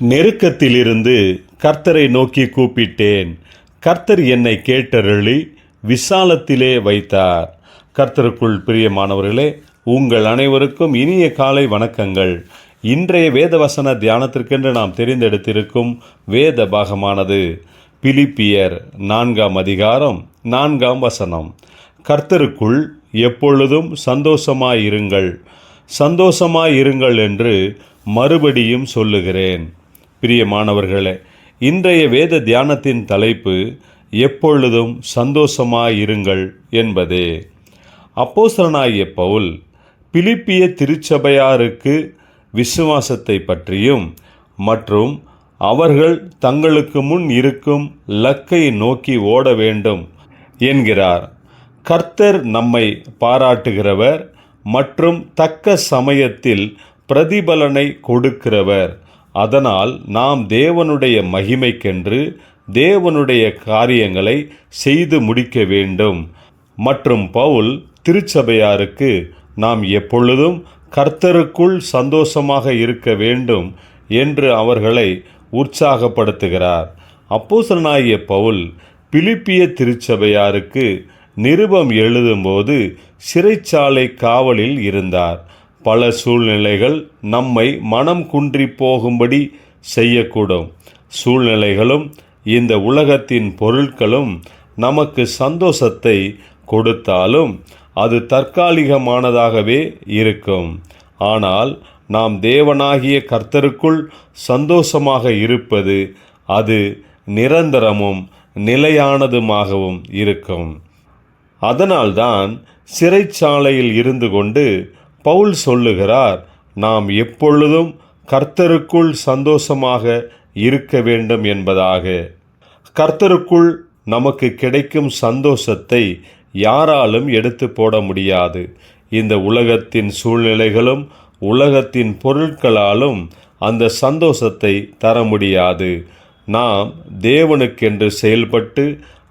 நெருக்கத்திலிருந்து கர்த்தரை நோக்கி கூப்பிட்டேன். கர்த்தர் என்னை கேட்டருளி விசாலத்திலே வைத்தார். கர்த்தருக்குள் பிரியமானவர்களே உங்கள் அனைவருக்கும் இனிய காலை வணக்கங்கள். இன்றைய வேதவசன தியானத்திற்கென்று நாம் தெரிந்தெடுத்திருக்கும் வேத பாகமானது பிலிப்பியர் நான்காம் அதிகாரம் நான்காம் வசனம். கர்த்தருக்குள் எப்பொழுதும் சந்தோஷமாயிருங்கள். சந்தோஷமாயிருங்கள் என்று மறுபடியும் சொல்லுகிறேன். பிரியமானவர்களே இன்றைய வேத தியானத்தின் தலைப்பு எப்பொழுதும் சந்தோஷமாயிருங்கள் என்பதே. அப்போசரனாகிய பவுல் பிலிப்பிய திருச்சபையாருக்கு விசுவாசத்தை பற்றியும் மற்றும் அவர்கள் தங்களுக்கு முன் இருக்கும் லக்கை நோக்கி ஓட வேண்டும் என்கிறார். கர்த்தர் நம்மை பாராட்டுகிறவர் மற்றும் தக்க சமயத்தில் பிரதிபலனை கொடுக்கிறவர். அதனால் நாம் தேவனுடைய மகிமைக்கென்று தேவனுடைய காரியங்களை செய்து முடிக்க வேண்டும். மற்றும் பவுல் திருச்சபையாருக்கு நாம் எப்பொழுதும் கர்த்தருக்குள் சந்தோஷமாக இருக்க வேண்டும் என்று அவர்களை உற்சாகப்படுத்துகிறார். அப்போசனாகிய பவுல் பிலிப்பிய திருச்சபையாருக்கு நிருபம் எழுதும்போது சிறைச்சாலை காவலில் இருந்தார். பல சூழ்நிலைகள் நம்மை மனம் குன்றி போகும்படி செய்யக்கூடும். சூழ்நிலைகளும் இந்த உலகத்தின் பொருட்களும் நமக்கு சந்தோஷத்தை கொடுத்தாலும் அது தற்காலிகமானதாகவே இருக்கும். ஆனால் நாம் தேவனாகிய கர்த்தருக்குள் சந்தோஷமாக இருப்பது அது நிரந்தரமும் நிலையானதுமாகவும் இருக்கும். அதனால்தான் சிறைச்சாலையில் இருந்து கொண்டு பவுல் சொல்லுகிறார் நாம் எப்பொழுதும் கர்த்தருக்குள் சந்தோஷமாக இருக்க வேண்டும் என்பதாக. கர்த்தருக்குள் நமக்கு கிடைக்கும் சந்தோஷத்தை யாராலும் எடுத்து போட முடியாது. இந்த உலகத்தின் சூழ்நிலைகளும் உலகத்தின் பொருட்களாலும் அந்த சந்தோஷத்தை தர முடியாது. நாம் தேவனுக்கென்று செயல்பட்டு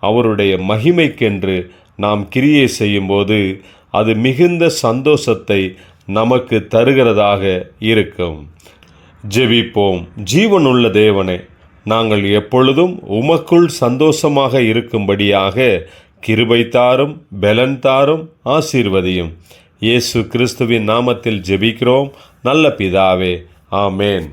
அவருடைய மகிமைக்கென்று நாம் கிரியை செய்யும்போது அது மிகுந்த சந்தோஷத்தை நமக்கு தருகிறதாக இருக்கும். ஜெபிப்போம். ஜீவனுள்ள தேவனே நாங்கள் எப்பொழுதும் உமக்குள் சந்தோஷமாக இருக்கும்படியாக கிருபை தாரும் பெலன் தாரும் ஆசீர்வதியும். இயேசு கிறிஸ்துவின் நாமத்தில் ஜெபிக்கிறோம். நல்ல பிதாவே ஆமேன்.